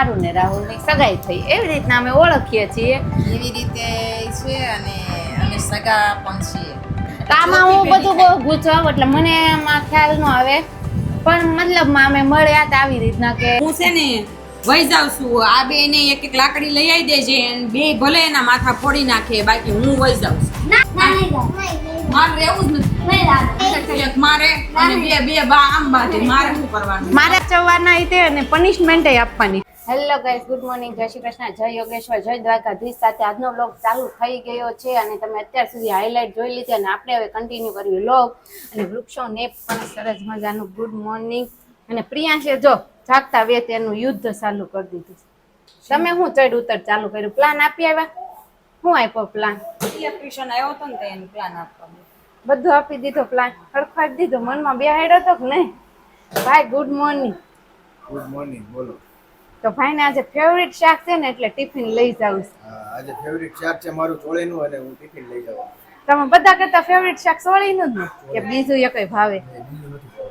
સારું ને રાહુલની સગાઈ થઈ. એવી રીતના અમે ઓળખીએ છીએ. એવી રીતે છે અને અમે સગા પણ છીએ. તો આમાં હું બધું બહુ ગૂંચવાવ એટલે મને એમાં ખ્યાલ ન આવે. પણ મતલબમાં અમે મળ્યા હતા આવી રીતના કે હું છે ને વહી જાઉં છું. આ બે ને એક એક લાકડી લઈ આવી દેજે અને બે ભલે એના માથા ફોડી નાખે બાકી હું વહી જાઉં છું. મારે રહેવું જ નથી. મારે અને બે બે બા આમ બાજુ મારે શું કરવાનું? મારે ચવાના રીતે અને પનિશમેન્ટ આપવાની. હેલો ગાઈસ ગુડ મોર્નિંગ જય શ્રી કૃષ્ણ જય યોગેશ્વર જય દ્વારકાધીશ. સાથે આજનો બ્લોગ ચાલુ થઈ ગયો છે અને તમે અત્યાર સુધી હાઇલાઇટ જોઈ લીધી અને આપણે હવે કન્ટિન્યુ કર્યું બ્લોગ અને વૃક્ષોને પણ સરસ મજાનું ગુડ મોર્નિંગ અને પ્રિયાંશે જો જાગતા વે તેનું યુદ્ધ ચાલુ કરી દીધું તમે શું ચડ ઉતર ચાલુ કર્યું? પ્લાન આપી આવ્યા? શું આપ્યો પ્લાન ઇલેક્ટ્રિશિયન આવ્યો હતો ને તો પ્લાન આપવાનો. બધું આપી દીધો પ્લાન ખડખડ દીધો. મનમાં બેહાડ્યો હતો કે નહીં? ભાઈ ગુડ મોર્નિંગ ગુડ મોર્નિંગ બોલો. તો ભાઈને આજે ફેવરિટ શાક છે ને એટલે ટિફિન લઈ જાઉં છું. આજે ફેવરિટ શાક છે મારું ચોળીનું અને હું ટિફિન લઈ જાઉં તમે બધા કરતા ફેવરિટ શાક ચોળીનું જ ને? કે બીજું એકય ભાવે?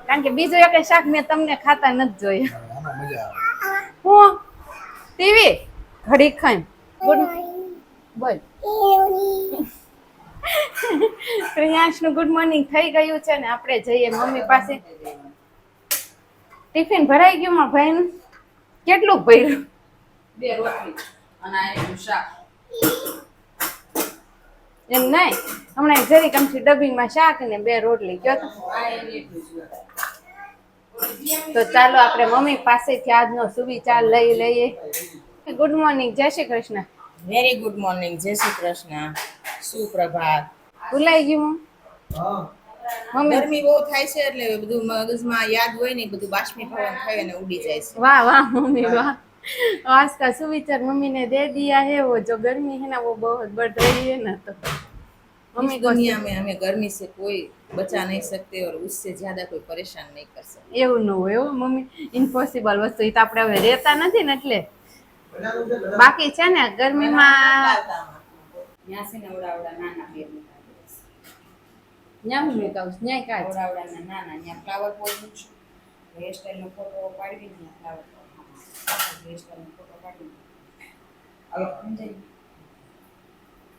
કારણ કે બીજું એકય શાક મેં તમને ખાતા નથી જોયા. આમાં મજા આવે. હું? ટીવી? ઘડી ખાઈ ગુડ બોલ. પ્રિયાંશનું ગુડ મોર્નિંગ થઈ ગયું છે ને આપણે જઈએ મમ્મી પાસે. ટિફિન ભરાઈ ગયું માં ભાઈનું? કેટલું ભર્યું? બે રોટલી અને આ શાક. એમ નહીં? હમણાં જરીક આમથી ડબ્બીમાં શાક ને બે રોટલી. કયો તો? ચાલો આપણે મમ્મી પાસેથી આજનો સુવિચાર લઈ લઈએ. ગુડ મોર્નિંગ જય Shri Krishna. Very good morning જય શ્રી કૃષ્ણ. સુપ્રભાત. ભૂલાઈ ગયું મમ્મી ગરમી બહુ થાય છે એટલે બધું મગજમાં યાદ હોય ને એ બધું બાષ્પીભવન થઈ અને ઉડી જાય છે वाह वाह मम्मी वाह आज का सुविचार मम्मी ने दे दिया है वो जो गर्मी है ना वो बहुत बढ़ रही है ना तो मम्मी दुनिया में हमें गर्मी से कोई बचा नहीं सकते और उससे ज्यादा कोई परेशान नहीं कर सकते એવું ન હોય હો મમ્મી ઇમ્પોસિબલ વસ્તુ એ તો આપણે હવે રહેતા નથી ને એટલે બાકી છે ને ગરમીમાં ત્યાં છે ને અવડાવડા નાના બે મૂકા ન્યા હું છું, ન્યાય કાઢ અવડાવડાના નાના ત્યાં ફ્લાવર પોટ મૂકશું હેરસ્ટાઈલનો ફોટો પાડી ત્યાં ફ્લાવર પોટ હેરસ્ટાઈલનો ફોટો પાડી હવે સમજાય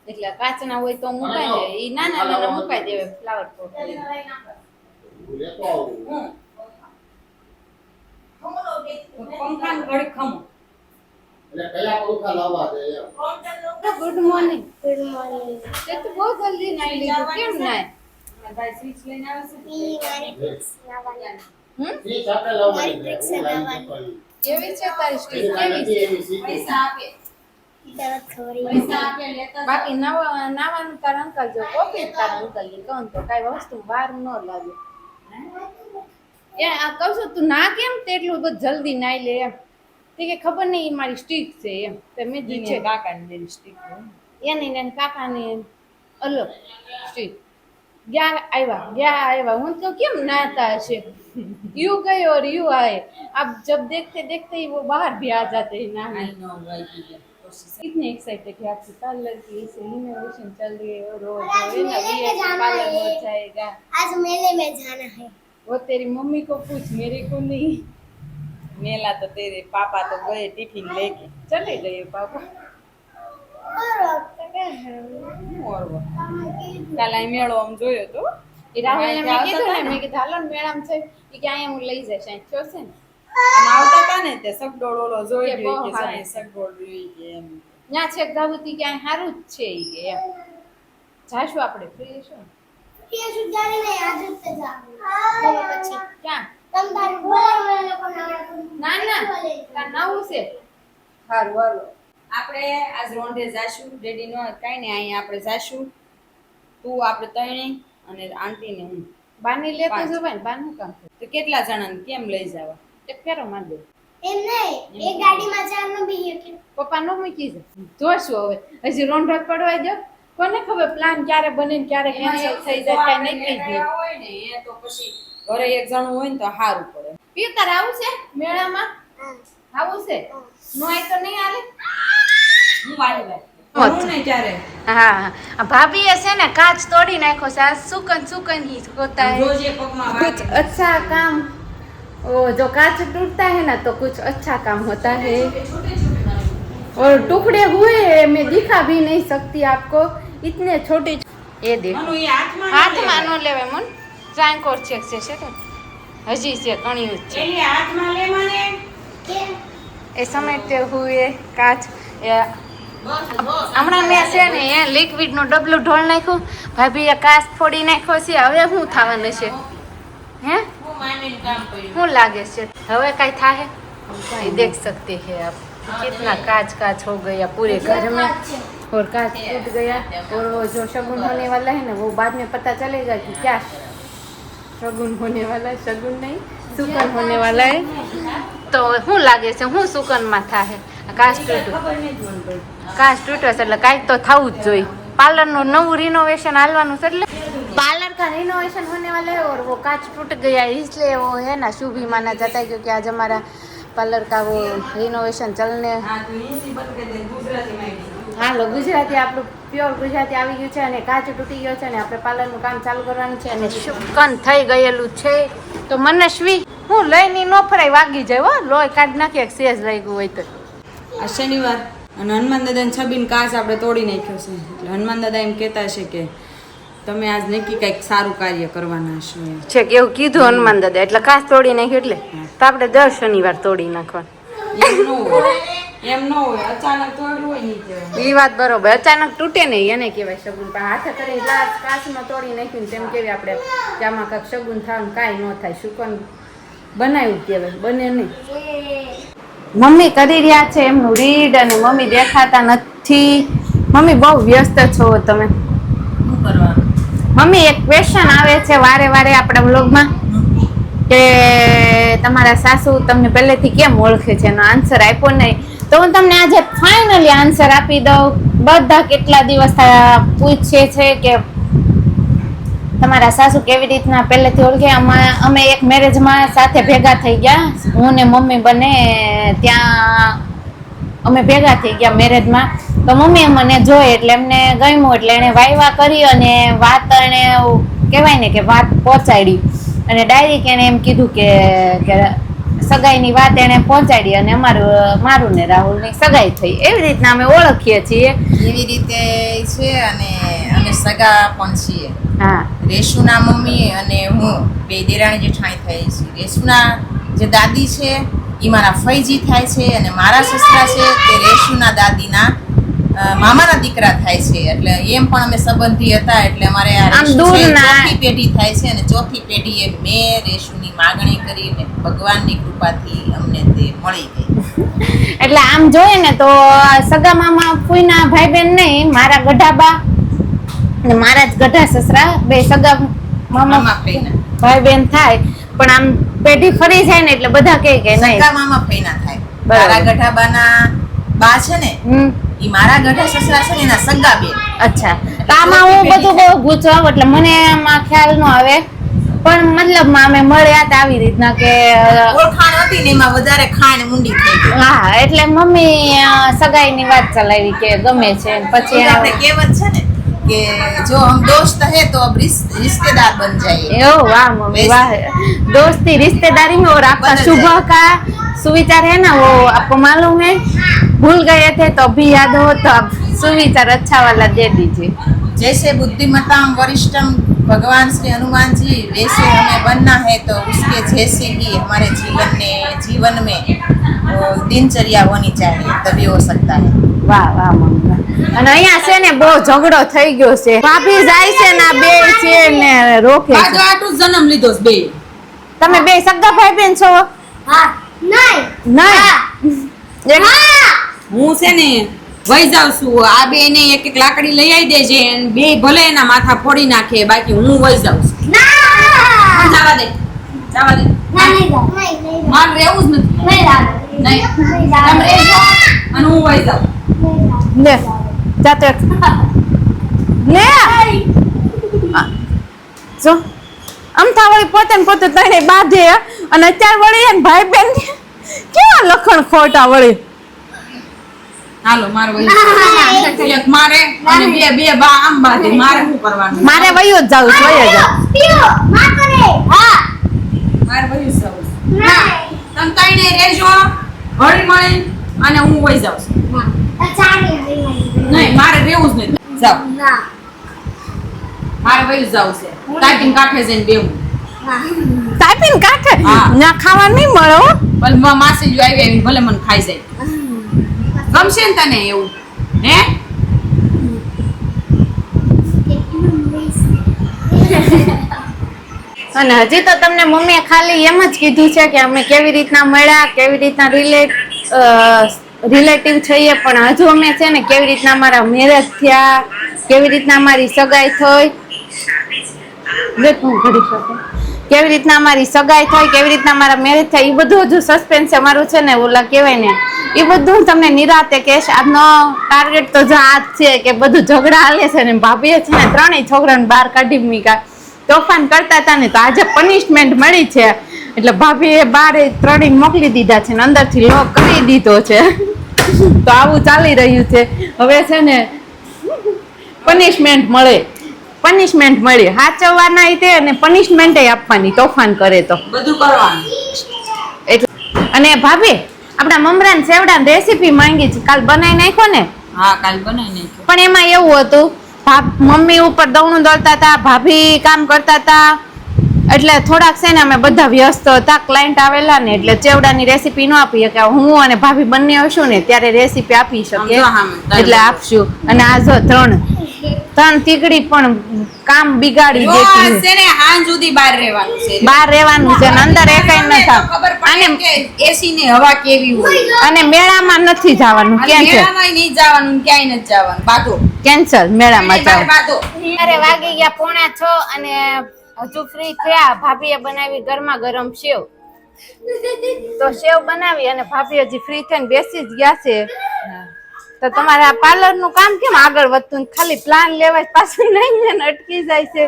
એટલે કાચના હોય તો મુકાઈ જાય ઈ નાના નાના મુકાઈ દેવે ફ્લાવર પોટ હું પંખાનું ઘડીક ખમો ગુડ મોર્નિંગ ગુડ મોર્નિંગ તે તો બહુ જલ્દી નાઈ લીધું કેમ નાય ભાઈ સ્વીટ્સ લઈને આવે છે? હમ? છે. કેવી છે તારી સ્ટીક કેવી છે? પૈસા આપે. પૈસા આપે લેતા બાકી નવા નાવાનું તારા અંકલ જો કોપી તારા અંકલની કહું તો કઈ વસ્તુ વાર ન લાગે. એ આ કહું છું તું ના કેમ તેટલું બધું જલ્દી નાઈ લે એમ? તે કે ખબર નહીં મારી સ્ટીક છે એમ. તે મેં છે કાકાની સ્ટીક એની ને કાકાની અલગ સ્ટીક ગયા આવ્યા. ગયા આવ્યા. હું તો કેમ નાતા एक्साइटेड चल रही है और रोज हो जाएगा। आज मेले में जाना है। वो तेरी मम्मी को पूछ मेरे को नहीं। मेला तो तेरे पापा तो गए टिफ़िन लेके। चले गए पापा। કાલે આપણે ક્યાં? ના ના તાર નવું છે. સારું હારું. આપણે આજ રોંઢે જાશું ડેડી નો કાંઈ નહીં અહીંયા આપણે જાશું. તું આપણે ત્રણેય અને આંટી ને હું. બાની લેતો. જવાય ને બાનું કામ તો કેટલા જણાને કેમ લઈ જવા? એક ફેરો દે. એમ નહીં એ ગાડીમાં ચારનો બી એક પપ્પા નો મૂકી છે જોશું હવે. હજી રોંઢો પડવા દો કોને ખબર પ્લાન ક્યારે બને ને ક્યારે કેન્સલ થઈ જાય કઈ નક્કી થઈ નહીં હોય ને એ તો પછી ઘરે એક જણું હોય ને તો સારું પડે. પીર તારે આવું છે મેળામાં? આવું છે? નો આય તો નહીં હાલે હું વાળી વાત હું ને ત્યારે હા ભાભીએ છે ને કાચ તોડી નાખ્યો છે આ સુકન સુકન હી હોતા હે રોજ એ પગમાં कुछ વાગે अच्छा काम ओ जो कांच टूटता है ना तो कुछ अच्छा काम होता है और टुकड़े हुए हैं मैं दिखा भी नहीं सकती आपको इतने छोटे ये देखो મનુ, એ હાથમાં ન હાથમાં લેવાય. ન લેવાય મન ચાંકોર ચેક છે છે હજી છે કણિયું જ છે એલી હાથમાં લે મને એ સમેટતે હુએ કાચ એ બસ બસ હમણાં મેં છે ને એ લિક્વિડ નું ડબલું ઢોળ નાખ્યું ભાભી એ કાચ ફોડી નાખ્યો છે હવે શું થવાનું છે હે હું મામીને કામ કર્યું શું લાગે છે હવે કઈ થાય ये देख सकते हैं आप कितना कांच कांच हो गया पूरे घर में और कांच टूट गया और वो जो शगुन होने वाला है ना वो बाद में पता चलेगा कि क्या शगुन होने वाला है शगुन नहीं सुकन होने वाला है તો શું લાગે છે શું સુકનમાં થાય કાચ તૂટ્યું કાચ તૂટ્યો છે એટલે કાંઈક તો થવું જ જોઈએ પાર્લરનું નવું રિનોવેશન હાલવાનું છે એટલે पार्लर का रिनोवेशन होने वाला है और वो कांच टूट गया है इसलिए वो है ना शुभ ही माना जाता है क्योंकि आज हमारा पार्लर का वो रिनोवेशन चलने હા, તું હિન્દી બંધ કરી દે, ગુજરાતીમાં આવી ગયું. હાલો ગુજરાતી આપણું પ્યોર ગુજરાતી આવી ગયું છે અને કાચ તૂટી ગયો છે અને આપણે પાર્લરનું કામ ચાલુ કરવાનું છે અને શુકન થઈ ગયેલું છે તો મનસ્વી હું લઈને ન ફરાય વાગી જાય હો લોહી કાઢ નાખી એક સેજ રહી ગયું હોય તો આ શનિવાર અને હનુમાન દાદાને છબીને કાચ આપણે તોડી નાખ્યો છે. એટલે હનુમાન દાદા એમ કહેતા છે કે તમે આજ નક્કી કંઈક સારું કાર્ય કરવાના છો છે કે એવું કીધું હનુમાન દાદા એટલે કાચ તોડી નાખ્યું એટલે? તો આપણે દર શનિવાર તોડી નાખવાનું. એમ ન હોય. એમ ન હોય. અચાનક તોડ્યું હોય નહીં એ વાત બરોબર. અચાનક તૂટે નહીં એને કહેવાય શગુન. પણ હાથે કરીને ગ્લાસ કાચમાં તોડી નાખ્યું તેમ કેવી આપણે કે આમાં કાંઈક શગુન થાય કાંઈ ન થાય. શુકન બનાવ્યું કહેવાય? બને નહીં. મમ્મી કરી રહ્યા છે એમનું રીડ અને મમ્મી દેખાતા નથી. મમ્મી બહુ વ્યસ્ત છો તમે. મમ્મી એક ક્વેશ્ચન આવે છે વારે વારે આપણા વ્લોગમાં કે તમારા સાસુ તમને પહેલેથી કેમ ઓળખે છે? એનો આન્સર આપ્યો નહીં. તો હું તમને આજે ફાઇનલી આન્સર આપી દઉં. બધા કેટલા દિવસ પૂછે છે કે તમારા સાસુ કેવી રીતના પહેલેથી ઓળખે? અમે- એક મેરેજમાં સાથે ભેગા થઈ ગયા. હું ને મમ્મી બને ત્યાં અમે ભેગા થઈ ગયા મેરેજમાં તો મમ્મીએ મને જોઈ એટલે એમને ગમ્યું એટલે એણે વાયવા કરી અને વાત એણે કહેવાય ને કે વાત પહોંચાડી. અને ડાયરેક્ટ એણે એમ કીધું કે સગાઈની વાત એણે પહોંચાડી અને અમારું, મારું ને રાહુલની સગાઈ થઈ. એવી રીતના અમે ઓળખીએ છીએ. એવી રીતે છે અને સગા પણ છીએ. હા. રેશુના મમ્મી અને હું બે દેરાણી જેઠાણી થઈ છીએ. રેશુના જે દાદી છે એ મારા ફૈજી થાય છે અને મારા સસરા છે તે રેશુના દાદીના મામાના દીકરા થાય છે. એટલે એમ પણ અમે સંબંધી હતા એટલે અમારે આ ચોથી પેઢી થાય છે અને ચોથી પેઢીએ મેં રેશુની માગણી કરીને ભગવાનની કૃપાથી અમને તે મળી ગઈ. એટલે આમ જોઈએ ને તો સગા મામા ફૂઈના ભાઈ બહેન નહીં મારા ગઢાબા અને મારા જ ગઢા સસરા બે સગા મામા ભાઈ બેન થાય પણ આમ પેઢી ફરી જાય ને એટલે બધા કહે કે નહીં. સગા મામા ફઈના થાય. મારા મારા ગઢાબાના બા છે ને ઈ મારા ગઢા સસરા છે ને એના સગા બેન અચ્છા. આમાં હું બધું બહુ ગૂંચવાવ એટલે મને આમાં ખ્યાલ ન આવે. પણ મતલબમાં અમે મળ્યા હતા આવી રીતના કે ઓળખાણ હતી ને એમાં વધારે ખાણ મુંડી થઈ હા એટલે મમ્મી સગાઈની વાત ચલાવી કે ગમે છે પછી પછી આપણે કહેવત છે ને कि जो हम दोस्त है तो अब रिश्तेदार बन जाइए ओ वाह मम्मी वाह दोस्ती रिश्तेदारी में और आपका सुबह का सुविचार है ना वो आपको मालूम है भूल गए थे तो अभी याद हो तो आप सुविचार अच्छा वाला दे दीजिए जैसे बुद्धिमताम वरिष्ठम भगवान श्री हनुमान जी वैसे हमें बनना है तो उसके जैसे ही हमारे जीवन में जीवन में दिनचर्या होनी चाहिए तभी हो सकता है વાહ વાહ મમ્મી. અને અહીંયા છે ને બહુ ઝઘડો થઈ ગયો છે. ભાભી જાય છે ને બે છે ને રોકે છે. આટલું જન્મ લીધો છે બે. તમે બે સગા ભાઈ બેન છો? હા નહીં. નહીં? એક- હું. છે ને વહી જાઉં છું. આ બે ને એક એક લાકડી લઈ આવી દેજે અને બે ભલે એના માથા ફોડી નાખે બાકી હું વહી જાઉં છું. ના. જવા દે. જવા દે. ના નહીં જાવ. નહીં નહીં મારે રહેવું જ નથી. નહીં નહીં. નહીં તમે રહેજો અને હું વહી જાઉં. લે જાતો લે આ, આમ થા વળી પોતે ને પોતે તને બાંધે અને અત્યારે વળી એને ભાઈ બેન કેવા લખણ ખોટા વળી? હાલો મારે. એક મારે અને બે બે બા આમ બાંધે. મારે શું કરવાનું? મારે વયું જ જાવું છે વયું જ જાવું. હા. મારે વહી જ જાઉં છે. ના. તમે ત્રણે રહેજો હળી મળી અને હું વહી જાઉં છું. નહીં નહીં મારે રહેવું જ નહીં જાઓ. મારે વહી જવું છે. ટાઈપિંગ કાંઠે જઈને બેવું ટાઈપિંગ કાંઠે? ના ખાવા નહીં મળે હો. માસી જો આવી આવી ભલે મને ખાઈ જાય. ગમશે ને તને એવું? હે? અને હજી તો તમને મમ્મીએ ખાલી એમ જ કીધું છે કે અમે કેવી રીતના મળ્યા કેવી રીતના રિલેટ રિલેટિવ છીએ, પણ હજુ અમે છે ને કેવી રીતના મારા મેરેજ થયા, કેવી રીતના મારી સગાઈ થઈ? કેવી રીતના મારી સગાઈ થઈ, કેવી રીતના મારા મેરેજ થયા એ બધું હજુ સસ્પેન્સ અમારું છે ને, ઓલા કહેવાય ને. એ બધું તમને નિરાતે કહેશ, આજનો ટાર્ગેટ તો જો આ જ છે કે બધું ઝઘડા હાલે છે ને, ભાભીએ છે ને ત્રણેય છોકરાને બહાર કાઢી મીકા તોફાન કરતા હતા ને, તો આજે પનિશમેન્ટ મળી છે. એટલે ભાભીએ બહાર ત્રણેય મોકલી દીધા છે ને, અંદરથી લોક કરી દીધો છે. તો આવું ચાલી રહ્યું છે. હવે છે ને પનિશમેન્ટ મળે. પનિશમેન્ટ મળે. સાચવવાના તે અને પનિશમેન્ટ આપવાની તોફાન કરે તો. બધું કરવાનું. એટલે અને ભાભી આપણા મમરાન સેવડાની રેસીપી માંગી છે. કાલ બનાવી નાખો ને? હા કાલ બનાવી નાખ્યો. પણ એમાં એવું હતું મમ્મી ઉપર દવણું દળતા હતા ભાભી કામ કરતા હતા એટલે થોડાક છે ને અમે બધા વ્યસ્ત હતા ક્લાયન્ટ આવેલા ને એટલે ચેવડાની રેસીપી ન આપી કે હું અને ભાભી બંને આવશું ને ત્યારે રેસીપી આપી શકીએ. એટલે આપશું. અને આ જો ત્રણ ત્રણ તીકડી પણ કામ બિગાડી દેતી છે ને હાં સુધી બહાર રહેવાનું છે. બહાર રહેવાનું છે અને અંદર એકાઈ ન પડે અને એસી ની હવા કેવી હોય. અને મેળામાં નથી જવાનું અને છે? મેળામાંય નહીં જવાનું ક્યાંય નથી જવાનું. બાધો. કેન્સલ મેળામાં જાવ બાધો. અરે વાગી ગયા પોણા છ અને હજુ ફ્રી થયા, ભાભીએ બનાવી ગરમા ગરમ સેવ. તો સેવ બનાવી અને ભાભી હજી ફ્રી થઈને બેસી જ ગયા છે. તો તમારે પાર્લરનું કામ કેમ આગળ વધતું? ખાલી પ્લાન લેવાય, પાછું નહીં અટકી જાય છે.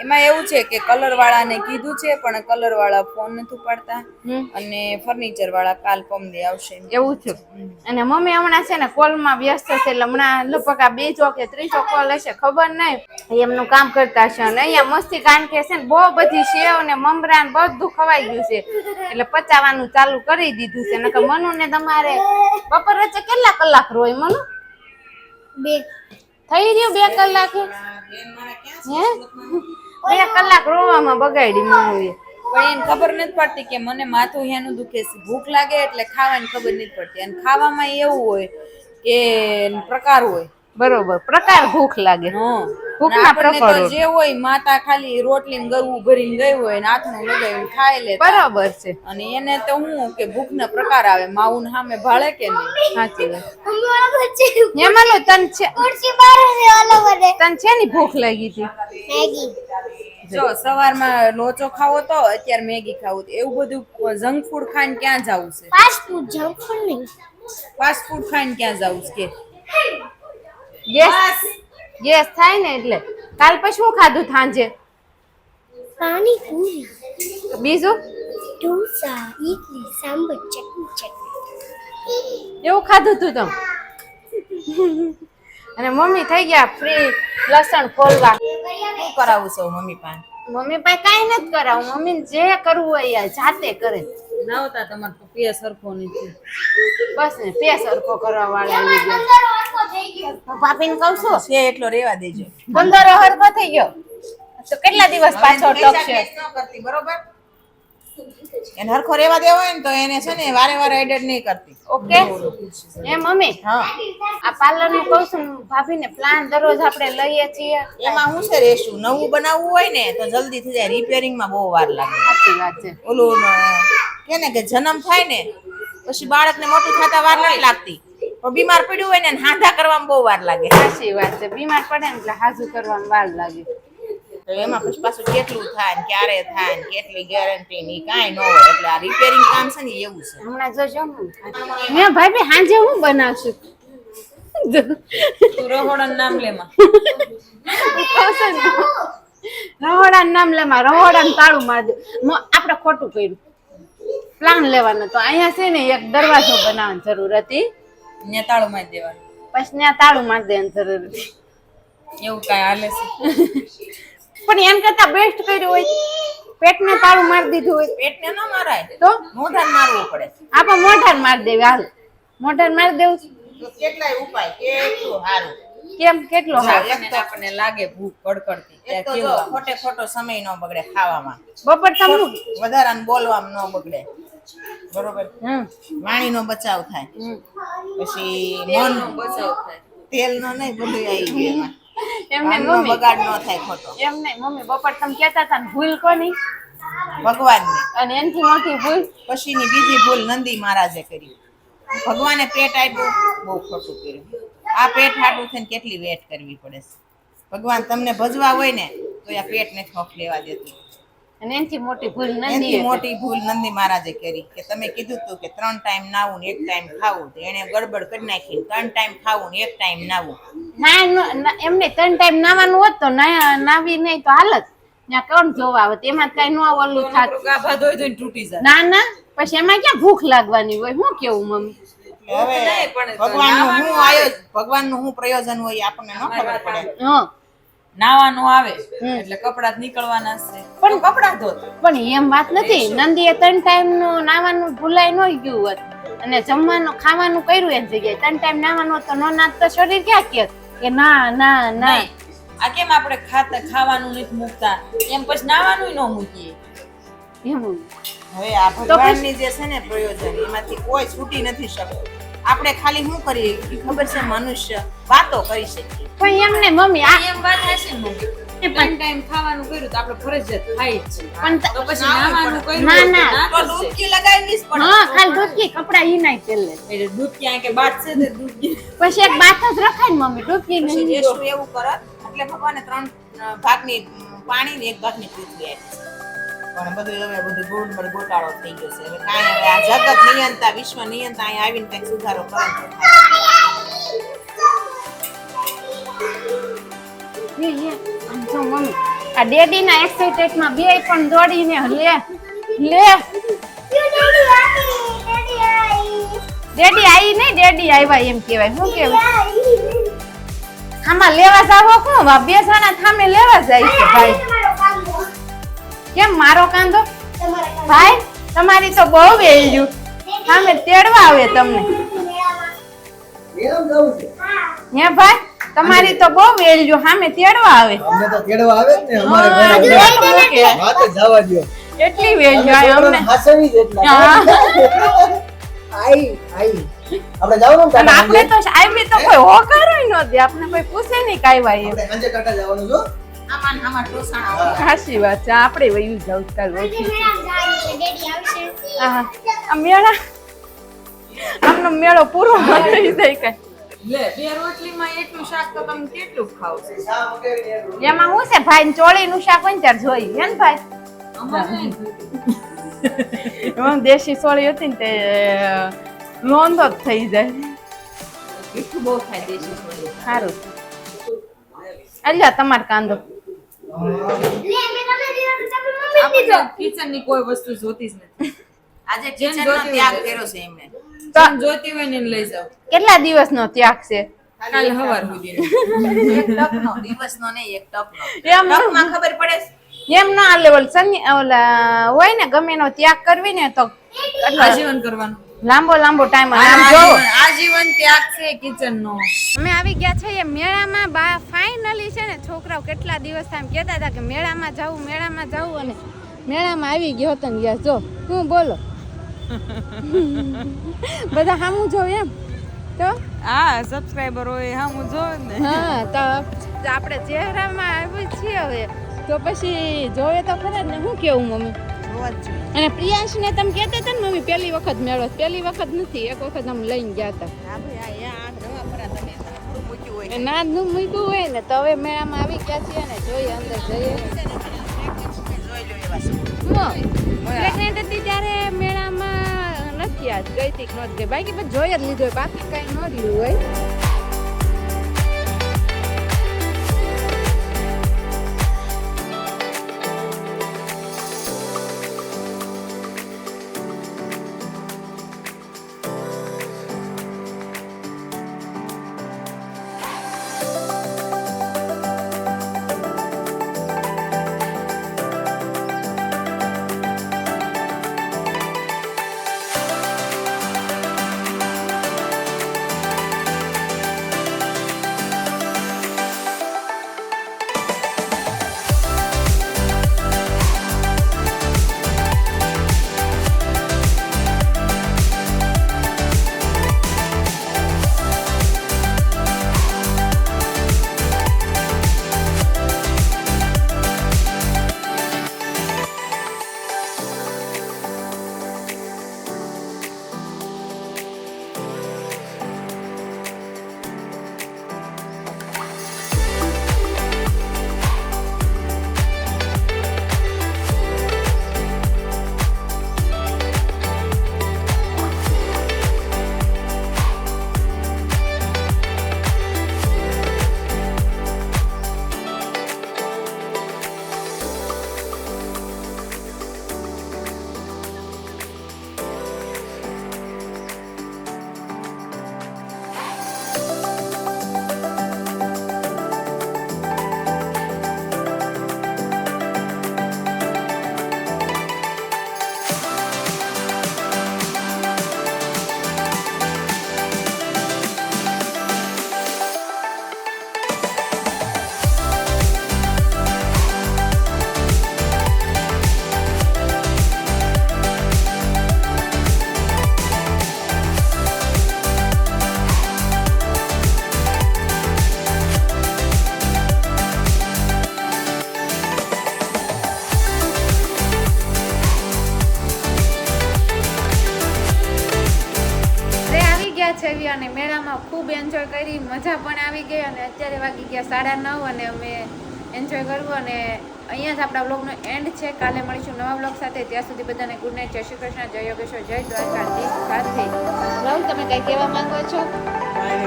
એમાં એવું છે કે કલર વાળાને કીધું છે પણ કલર વાળા ફોન નથી ઉપાડતા અને ફર્નિચર વાળા કાલ પમદે આવશે. એવું છે. અને મમ્મી હમણાં છે ને કોલમાં વ્યસ્ત છે એટલે હમણાં લગભગ આ બે કે ત્રીસો કોલ હશે ખબર નહીં. એમનું કામ કરતા હશે. અને અહીંયા મસ્તી કારણ કે છે ને બહુ બધી સેવ ને મમરા ને બધું ખવાઈ ગયું છે. એટલે પચાવવાનું ચાલુ કરી દીધું છે. નકર મનુ ને તમારે બપોર વચ્ચે કેટલા કલાક રોય મનુ? બે. થઈ રહ્યું બે કલાક? હે? બે કલાક રોવામાં બગાડી મનુએ પણ એને ખબર નથી પડતી કે મને માથું હેનું દુખે છે. ભૂખ લાગે એટલે ખાવાની ખબર નથી પડતી. અને ખાવામાં એવું હોય કે પ્રકાર હોય. બરોબર. પ્રકાર ભૂખ લાગે. હં. આપણને પ્રકારો. જે હોય માતા ખાલી રોટલી ને ગરવું ભરીને ગઈ હોય ને હાથનું લગાવીને ખાઈ લે બરોબર છે. અને એને તો હું કે ભૂખના પ્રકાર આવે માવું સામે ભાળે કે નહીં? સાચી વાત. તન છે તન છે ની ભૂખ લાગી હતી. મેગી. જો સવારમાં લોચો ખાવો તો અત્યારે મેગી ખાવું તો એવું બધું જંક ફૂડ ખાઈને ક્યાં જવું છે? ફાસ્ટ ફૂડ જંક ફૂડ નહીં. ફાસ્ટ ફૂડ ખાઈને ક્યાં જવું છે? કે ગેસ ગેસ થાય ને એટલે. કાલ પછી શું ખાધું સાંજે પાણી પૂરી બીજું? ઢોસા ઇડલી સાંભર ચટણી ચટણી. એવું ખાધું તું તમ? અને મમ્મી થઈ ગયા ફ્રી લસણ ફોલવા શું કરાવું છું મમ્મી પાસે? મમ્મી પાસે કઈ નથી કરાવું. મમ્મી જે કરવું હોય એ જાતે કરે. નાવતા તમાર પપ્પીએ સરખો નથી બસ ને પે સરખો કરવા વાળા આવી ગયા. ભાભીને કહું છું છે એટલો રેવા દેજો. પંદર હરખો થઈ ગયો. તો કેટલા દિવસ પાછો ટકશે? કરતી બરોબર? એને હરખો રેવા દેવો હોય ને તો એને છે ને વારે વારે એડિટ નહીં કરતી. ઓકે? એ મમ્મી હા. આ પાર્લરનું કહું છું ભાભીને પ્લાન દરરોજ આપણે લઈએ છીએ. એમાં હું છે રેશું? નવું બનાવવું હોય ને તો જલ્દી થઈ જાય. રિપેરિંગમાં બહુ વાર લાગે. સાચી વાત છે. ઓલું કે ને કે જન્મ થાય ને પછી બાળકને મોટું થતા વાર નથી લાગતી. બીમાર પડ્યું હોય ને હાંધા કરવામાં બહુ વાર લાગે. સાચી વાત છે. બીમાર પડે ને એટલે હાજુ કરવાનું વાર લાગે. તો એમાં પછી પાછું કેટલું થાય ને ક્યારે થાય ને કેટલી ગેરંટી ની કાંઈ ન હોય. એટલે આ રિપેરિંગ કામ છે ને એવું છે. હમણાં જોજો ને મેં ભાભી હાંજે હું બનાવશું? તું રહોડાનું નામ લેમાં રહોડા નામ લેમાં રહોડા તાળું માર દે. આપણે ખોટું કર્યું. પ્લાન લેવાનો તો અહીંયા છે ને એક દરવાજો બનાવવાની જરૂર હતી. ને તાળું મારી દેવાનું. પછી ત્યાં તાળું મારી દેવાની જરૂર હતી. એવું કાંઈ હાલે છે. પણ એમ કરતા બેસ્ટ કર્યું હોય. પેટને તાળું મારી દીધું હોય. પેટને ન મારાય. તો? મોઢાને મારવું પડે. આપણે મોઢાને મારી દેવી હાલ. મોઢાને મારી દેવું તો કેટલાય ઉપાય? કેટલું સારું કેમ? કેટલો આપણને લાગે ભૂખ કડકડતી. કેવું? ખોટે ખોટો સમય ન બગડે ખાવામાં. બપોર તમને વધારાને બોલવામાં ન બગડે. બરોબર? હમ. વાણી નો બચાવ થાય. પછી મન બચાવ થાય. તેલ નો નહીં બધું આવી ગયું. એમને મમ્મી બગાડ ન થાય ખોટો. એમ નહીં મમ્મી બપોર તમે કહેતા હતા ને ભૂલ કોની? ભગવાનની. અને એનથી મોટી ભૂલ? પછીની બીજી ભૂલ નંદી મહારાજે કરી. ભગવાને પેટ આપ્યું બહુ ખોટું કર્યું. આ પેટ હાટું થઈને કેટલી વેટ કરવી પડે છે? ભગવાન તમને ભજવા હોય ને તો આ પેટ ને ખોફ લેવા દેતું. અને એનથી મોટી ભૂલ નથી મોટી ભૂલ નંદી મહારાજે કરી કે તમે કીધું તું કે ત્રણ ટાઈમ નાવું ને એક ટાઈમ ખાવું. તો એને ગડબડ કરી નાખી ત્રણ ટાઈમ ખાવું ને એક ટાઈમ નાવું ના એમને ત્રણ ટાઈમ નાવાનું હોત તો નાવી નહીં તો હાલત ત્યાં કોણ જોવા આવે? એમાં કઈ ન ઓલું થાત. ગાભા ધોઈ ધોઈને તૂટી જાય. ના ના પછી એમાં ક્યાં ભૂખ લાગવાની હોય? હું કેવું મમ્મી? હવે નું હું ભગવાનનું ભગવાનનું આયોજન ભગવાનનું શું પ્રયોજન હોય આપણને ન ખબર પડે. હા. નાવાનું આવે એટલે કપડા નીકળવાના છે. પણ- પણ કપડા ધોત? પણ એમ વાત નથી નંદીએ ત્રણ ટાઈમનું નાવાનું ભૂલાય ન ગયું હોત. અને જમવાનું ખાવાનું કર્યું એની જગ્યાએ. ત્રણ ટાઈમ નાવાનું તો નો નાત તો શરીર ક્યાં કે કે ના ના ના. આ કેમ આપણે ખાતા ખાવાનું નથી મૂકતા? એમ પછી નાવાનું ન મૂકીએ. એમ. હવે આ ભગવાનની જે છે ને પ્રયોજન એમાંથી કોઈ છૂટી નથી શકતું. આપણે ખાલી શું કરીએ? ખબર છે મનુષ્ય વાતો કરી શકીએ પણ એમને મમ્મી આ એમ વાત હશે ને મમ્મી. ત્રણ ટાઈમ ખાવાનું કર્યું તો આપણે ફરજિયાત ખાઈ જ છીએ. પણ તો પછી નાવાનું કર્યું ના, ના. ના તો કરશે. ડૂબકી લગાવી હા ખાલી ડૂબકી કપડા ઈ નાય પેલે એટલે દૂધ ક્યાં કે બાદ છે તે દૂધ પછી એક બાથ જ રખાય ને મમ્મી નહીં એવું કરત એટલે ભગવાને ત્રણ ભાગની પાણી ને એક ભાગની પૃથ્વી આપી છે પણ બધું હવે બધું ગોળ ગોટાળો થઈ ગયો છે. હવે કાંઈ હવે આ જગત નિયંતા વિશ્વ નિયંતા આવીને કંઈક સુધારો કરે જો મમ્મી આ ડેડી ના એક્સાઇટેડમાં બે પણ દોડીને લે લે. ડેડી આવી નહીં ડેડી આવ્યા એમ કેવાય શું કેવું આમાં લેવા જાવો? કોણ બે જણા થામે લેવા જાય છે ભાઈ. કેમ મારો કાંદો ભાઈ તમારી તો બહુ વેલ્યુ. સામે તેડવા આવે તમને. એમ જવું છે. હે ભાઈ તમારી તો બહુ વેલ્યુ સામે તેડવા આવે. અમને તો તેડવા આવે ને અમારે ઘરે હા, અમને તેડવા મૂકે. વાત જવા દ્યો. એટલી વેલ્યુ આવે અમને. જ એટલા. આઈ આઈ. આપણે જવાનું અને આપણે તો આવી તો કોઈ હોકારો ન દે. આપણે કોઈ પૂછે નહીં કાઈ ભાઈ આપણે જવાનું છો સાચી વાત છે. આપણે વયું જાવ ચાલ. આ મેળા? આમનો મેળો પૂરો થઈ જાય કે બે રોટલીમાં એટલું શાક તો તમે કેટલું ખાવ. એમાં હું છે ભાઈ ચોળીનું શાક હોય ને ત્યારે જોઈ. હે ને ભાઈ? દેશી ચોળી હતી ને તે લોંદો જ થઈ જાય. મીઠું બહુ થાય દેશી સોળી. સારું અલ્યા તમાર કાંદો. લે ની કોઈ વસ્તુ જોતી જ નથી. આજે જેમ કિચનનો ત્યાગ કર્યો છે એમણે. તો જેમ જોતી હોય ને લઈ કેટલા ત્યાગ છે? કાલ હવાર સુધીનો એક ટપનો દિવસનો નહીં એક એમ ટપમાં ખબર પડે એમ ના લેવલ ઓલ ઓલા હોય ને ગમે એનો ત્યાગ કરવી ને તો આજીવન કરવાનું. લાંબો લાંબો ટાઈમ આમ જો આજીવન ત્યાગ છે કિચનનો. અમે આવી ગયા છીએ મેળામાં બા ફાઇનલી છે ને છોકરાઓ કેટલા દિવસ આમ કહેતા હતા કે મેળામાં જવું મેળામાં જવું અને મેળામાં આવી ગયો હતો ને યસ જો હું બોલો. બધા સામું જો એમ? તો? હા સબસ્ક્રાઇબર હોય હા જો ને. હા તો આપણે ચહેરામાં આવી છીએ હવે. તો પછી જોવે તો ખરા જ ને શું કેવું મમ્મી? જોવા પ્રિયાંશ ને તમે કહેતા હતા ને મમ્મી પહેલી વખત મેળો. પહેલી વખત નથી એક વખત અમે લઈને ગયા હતા. ના. નું મૂક્યું હોય ને તો હવે મેળામાં આવી ગયા છીએ ને જોઈએ અંદર જઈએ. હતી ત્યારે મેળામાં નથી આજ ગઈ હતી કે નહોતી ગઈ. બાકી બધું જોઈ જ લીધું હોય બાકી કઈ ન રહ્યું હોય. મેળામાં ખૂબ એન્જોય કરી મજા પણ આવી ગઈ અને અત્યારે વાગી ગયા સાડા નવ અને અમે એન્જોય કરવું અને અહીંયા જ આપણા બ્લોગનો એન્ડ છે. કાલે મળીશું નવા બ્લોગ સાથે. ત્યાં સુધી બધાને ગુડ નાઇટ જય શ્રી કૃષ્ણ. જય યોગેશ્વર. જય દ્વારકાધીશ. સાથે રાહુલ તમે કંઈ કહેવા માંગો છો?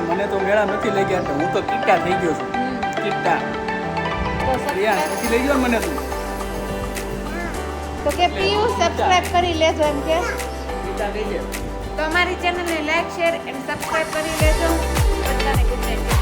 મને તો મેળા નથી લઈ ગયા હું તો કિટ્ટા થઈ ગયો છું. કિટ્ટા તો નથી લઈ ગયો મને તું. તો કે પીયુ સબસ્ક્રાઇબ કરી લેજો એમ કે. તો અમારી ચેનલને લાઈક શેર એન્ડ સબસ્ક્રાઈબ કરી લેજો. બધાને ગુડ નાઇટ